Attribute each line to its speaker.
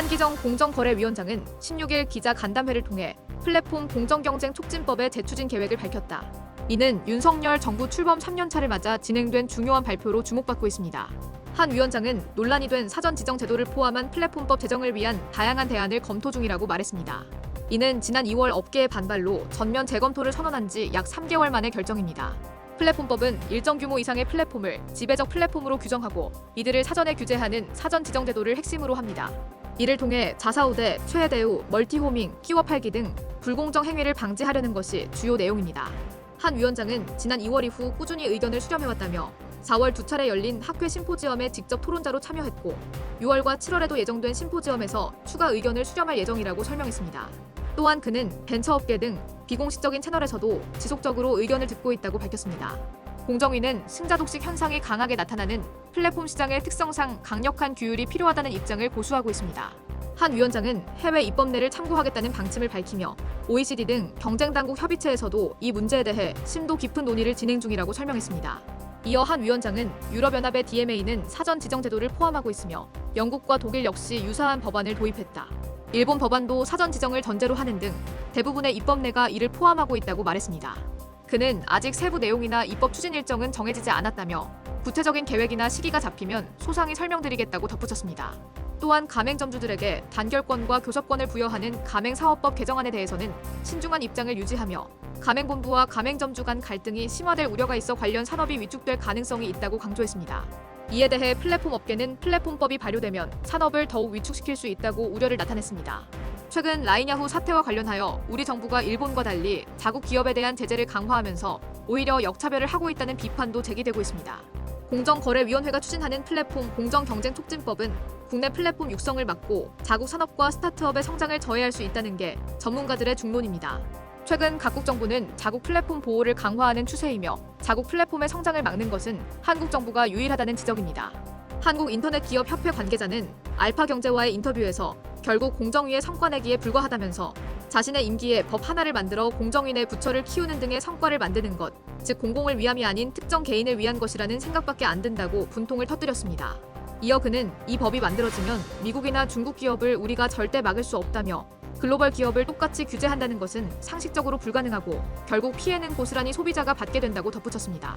Speaker 1: 한기정 공정거래위원장은 16일 기자 간담회를 통해 플랫폼 공정경쟁 촉진법의 재추진 계획을 밝혔다. 이는 윤석열 정부 출범 3년차를 맞아 진행된 중요한 발표로 주목받고 있습니다. 한 위원장은 논란이 된 사전 지정 제도를 포함한 플랫폼법 제정을 위한 다양한 대안을 검토 중이라고 말했습니다. 이는 지난 2월 업계의 반발로 전면 재검토를 선언한 지 약 3개월 만의 결정입니다. 플랫폼법은 일정 규모 이상의 플랫폼을 지배적 플랫폼으로 규정하고 이들을 사전에 규제하는 사전 지정 제도를 핵심으로 합니다. 이를 통해 자사우대, 최대우, 멀티호밍, 끼워 팔기 등 불공정 행위를 방지하려는 것이 주요 내용입니다. 한 위원장은 지난 2월 이후 꾸준히 의견을 수렴해왔다며 4월 두 차례 열린 학회 심포지엄에 직접 토론자로 참여했고 6월과 7월에도 예정된 심포지엄에서 추가 의견을 수렴할 예정이라고 설명했습니다. 또한 그는 벤처업계 등 비공식적인 채널에서도 지속적으로 의견을 듣고 있다고 밝혔습니다. 공정위는 승자 독식 현상이 강하게 나타나는 플랫폼 시장의 특성상 강력한 규율이 필요하다는 입장을 고수하고 있습니다. 한 위원장은 해외 입법례를 참고하겠다는 방침을 밝히며 OECD 등 경쟁 당국 협의체에서도 이 문제에 대해 심도 깊은 논의를 진행 중이라고 설명했습니다. 이어 한 위원장은 유럽연합의 DMA는 사전 지정 제도를 포함하고 있으며 영국과 독일 역시 유사한 법안을 도입했다. 일본 법안도 사전 지정을 전제로 하는 등 대부분의 입법례가 이를 포함하고 있다고 말했습니다. 그는 아직 세부 내용이나 입법 추진 일정은 정해지지 않았다며 구체적인 계획이나 시기가 잡히면 소상히 설명드리겠다고 덧붙였습니다. 또한 가맹점주들에게 단결권과 교섭권을 부여하는 가맹사업법 개정안에 대해서는 신중한 입장을 유지하며 가맹본부와 가맹점주 간 갈등이 심화될 우려가 있어 관련 산업이 위축될 가능성이 있다고 강조했습니다. 이에 대해 플랫폼 업계는 플랫폼법이 발효되면 산업을 더욱 위축시킬 수 있다고 우려를 나타냈습니다. 최근 라인야후 사태와 관련하여 우리 정부가 일본과 달리 자국 기업에 대한 제재를 강화하면서 오히려 역차별을 하고 있다는 비판도 제기되고 있습니다. 공정거래위원회가 추진하는 플랫폼 공정경쟁촉진법은 국내 플랫폼 육성을 막고 자국 산업과 스타트업의 성장을 저해할 수 있다는 게 전문가들의 중론입니다. 최근 각국 정부는 자국 플랫폼 보호를 강화하는 추세이며 자국 플랫폼의 성장을 막는 것은 한국 정부가 유일하다는 지적입니다. 한국인터넷기업협회 관계자는 알파경제와의 인터뷰에서 결국 공정위의 성과 내기에 불과하다면서 자신의 임기에 법 하나를 만들어 공정위 내 부처를 키우는 등의 성과를 만드는 것, 즉 공공을 위함이 아닌 특정 개인을 위한 것이라는 생각밖에 안 든다고 분통을 터뜨렸습니다. 이어 그는 이 법이 만들어지면 미국이나 중국 기업을 우리가 절대 막을 수 없다며 글로벌 기업을 똑같이 규제한다는 것은 상식적으로 불가능하고 결국 피해는 고스란히 소비자가 받게 된다고 덧붙였습니다.